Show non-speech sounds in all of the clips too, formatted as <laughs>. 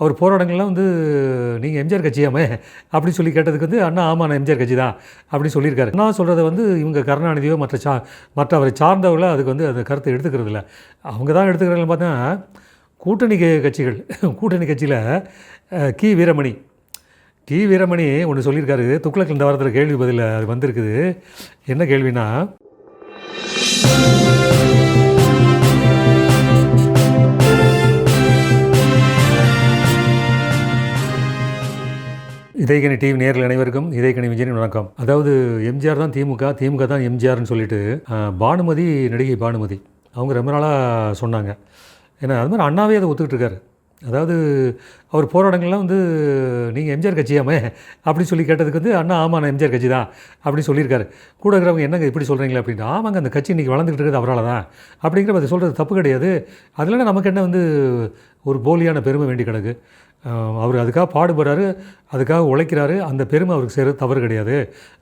அவர் போராட்டங்கள்லாம் வந்து நீங்கள் எம்ஜிஆர் கட்சியாமே? அப்படின்னு சொல்லி கேட்டதுக்கு வந்து அண்ணா ஆமாம் நான் எம்ஜிஆர் கட்சி தான் அப்படின்னு சொல்லியிருக்காரு. அண்ணா சொல்கிறத வந்து இவங்க கருணாநிதியோ மற்ற சா மற்ற அவரை சார்ந்தவர்களோ அதுக்கு வந்து அந்த கருத்தை எடுத்துக்கிறது இல்லை. அவங்க தான் எடுத்துக்கிறாங்கன்னு பார்த்தா கூட்டணி கட்சிகள் கூட்டணி கட்சியில் கி. வீரமணி. கி. வீரமணி ஒன்று சொல்லியிருக்காரு துக்ளக் இந்த வாரத்தில் கேள்வி பதில் அது வந்திருக்குது. என்ன கேள்வினா இதயகனி டிவி நேரில் அனைவருக்கும் இதயகனி விஜயன் வணக்கம். அதாவது எம்ஜிஆர் தான் திமுக திமுக தான் எம்ஜிஆர்னு சொல்லிட்டு பானுமதி நடிகை பானுமதி. அவங்க ரொம்ப நாளாக சொன்னாங்க. ஏன்னா அது மாதிரி அண்ணாவே அதை ஒத்துக்கிட்டு இருக்காரு. அதாவது அவர் போராட்டங்கள்லாம் வந்து நீங்கள் எம்ஜிஆர் கட்சியாமே? அப்படின்னு சொல்லி கேட்டதுக்கு வந்து அண்ணா ஆமாம் நான் எம்ஜிஆர் கட்சி தான் அப்படின்னு சொல்லியிருக்காரு. கூட இருக்கிறவங்க என்னங்க இப்படி சொல்கிறீங்களே அப்படின்னு ஆமாங்க அந்த கட்சி இன்றைக்கி வளர்ந்துக்கிட்டு இருக்கிறது அவரால் தான். அப்படிங்கிற அதை சொல்கிறது தப்பு கிடையாது. அதில் நமக்கு என்ன வந்து ஒரு போலியான பெருமை வேண்டி கிடக்கு. அவர் அதுக்காக பாடுபடுறாரு அதுக்காக உழைக்கிறாரு அந்த பெருமை அவருக்கு சேர தவறு கிடையாது.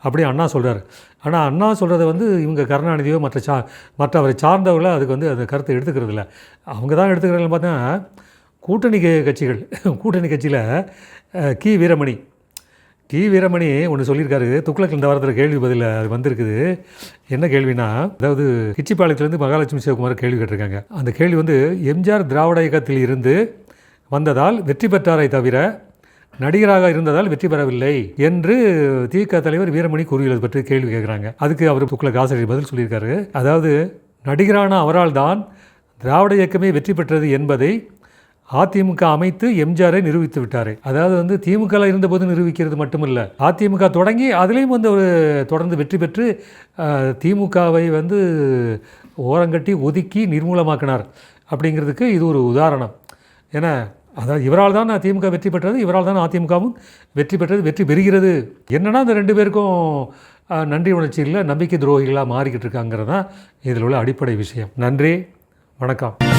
அப்படி அண்ணா சொல்கிறார் ஆனால் அண்ணா சொல்கிறத வந்து இவங்க கருணாநிதியோ மற்ற சா மற்ற அவரை சார்ந்தவர்களோ அதுக்கு வந்து அந்த கருத்தை எடுத்துக்கிறது இல்லை அவங்க தான் எடுத்துக்கிறாங்கன்னு பார்த்தா கூட்டணி கட்சிகள் <laughs> கூட்டணி கட்சியில் கி. வீரமணி. கி. வீரமணி ஒன்று சொல்லியிருக்காரு. துக்ளக் இந்த வாரத்தில் கேள்வி பதில் அது வந்திருக்குது. என்ன கேள்வினா அதாவது கிச்சிப்பாளையத்துலேருந்து மகாலட்சுமி சிவகுமார் கேள்வி கேட்டிருக்காங்க. அந்த கேள்வி வந்து எம்ஜிஆர் திராவிட இயக்கத்தில் இருந்து வந்ததால் வெற்றி பெற்றாரை தவிர நடிகராக இருந்ததால் வெற்றி பெறவில்லை என்று திக தலைவர் வீரமணி கூறியுள்ளது பற்றி கேள்வி கேட்குறாங்க. அதுக்கு அவர் துக்ளக் ஆசிரியர் பதில் சொல்லியிருக்காரு. அதாவது நடிகரான அவரால் தான் திராவிட இயக்கமே வெற்றி பெற்றது என்பதை அதிமுக அமைத்து எம்ஜிஆரை நிரூபித்து விட்டார். அதாவது வந்து திமுகவில் இருந்தபோது நிரூபிக்கிறது மட்டுமல்ல. அதிமுக தொடங்கி அதுலேயும் வந்து ஒரு தொடர்ந்து வெற்றி பெற்று திமுகவை வந்து ஓரங்கட்டி ஒதுக்கி நிர்மூலமாக்கினார் அப்படிங்கிறதுக்கு இது ஒரு உதாரணம். ஏன்னா அதாவது இவரால் தான் திமுக வெற்றி பெற்றது இவரால் தான் அதிமுகவும் வெற்றி பெற்றது வெற்றி பெறுகிறது. என்னன்னா அந்த ரெண்டு பேருக்கும் நன்றி உணர்ச்சி இல்லை நம்பிக்கை துரோகிகளாக மாறிக்கிட்டு இருக்காங்கிறது தான் இதில் உள்ள அடிப்படை விஷயம். நன்றி வணக்கம்.